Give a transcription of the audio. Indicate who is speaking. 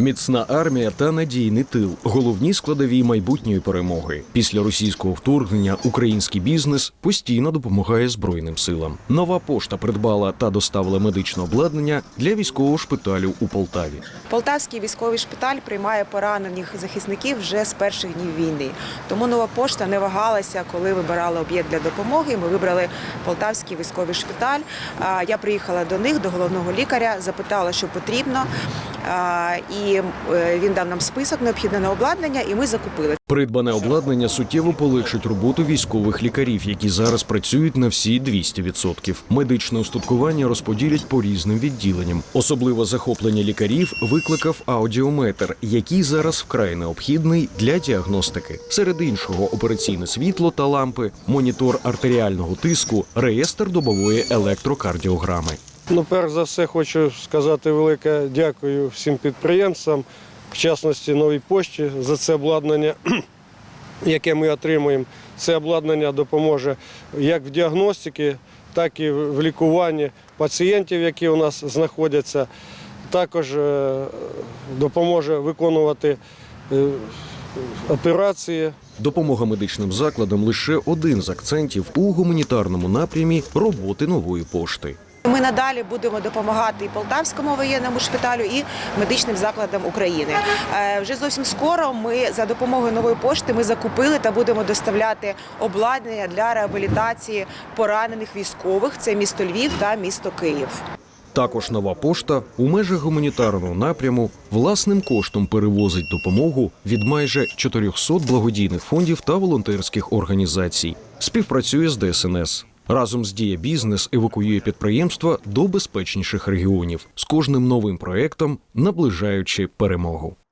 Speaker 1: Міцна армія та надійний тил головні складові майбутньої перемоги. Після російського вторгнення український бізнес постійно допомагає збройним силам. Нова пошта придбала та доставила медичне обладнання для військового шпиталю у Полтаві.
Speaker 2: Полтавський військовий шпиталь приймає поранених захисників вже з перших днів війни. Тому нова пошта не вагалася, коли вибирали об'єкт для допомоги. Ми вибрали Полтавський військовий шпиталь. Я приїхала до них, до головного лікаря, запитала, що потрібно. І е, він дав нам список необхідне на обладнання, і ми закупили.
Speaker 1: Придбане обладнання суттєво полегшить роботу військових лікарів, які зараз працюють на всі 200%. Медичне устаткування розподілять по різним відділенням. Особливо захоплення лікарів викликав аудіометр, який зараз вкрай необхідний для діагностики. Серед іншого, операційне світло та лампи, монітор артеріального тиску, реєстр добової електрокардіограми.
Speaker 3: Ну, перш за все, хочу сказати велике дякую всім підприємцям, в частності новій пошті, за це обладнання, яке ми отримуємо. Це обладнання допоможе як в діагностиці, так і в лікуванні пацієнтів, які у нас знаходяться. Також е, допоможе виконувати е, операції.
Speaker 1: Допомога медичним закладам лише один з акцентів у гуманітарному напрямі роботи нової пошти.
Speaker 2: Ми надалі будемо допомагати і Полтавському воєнному шпиталю, і медичним закладам України. Е, Вже зовсім скоро ми за допомогою нової пошти ми закупили та будемо доставляти обладнання для реабілітації поранених військових. Це місто Львів та місто Київ.
Speaker 1: Також нова пошта у межах гуманітарного напряму власним коштом перевозить допомогу від майже 400 благодійних фондів та волонтерських організацій. Співпрацює з ДСНС. Разом з Дія Бізнес евакуює підприємства до безпечніших регіонів з кожним новим проектом, наближаючи перемогу.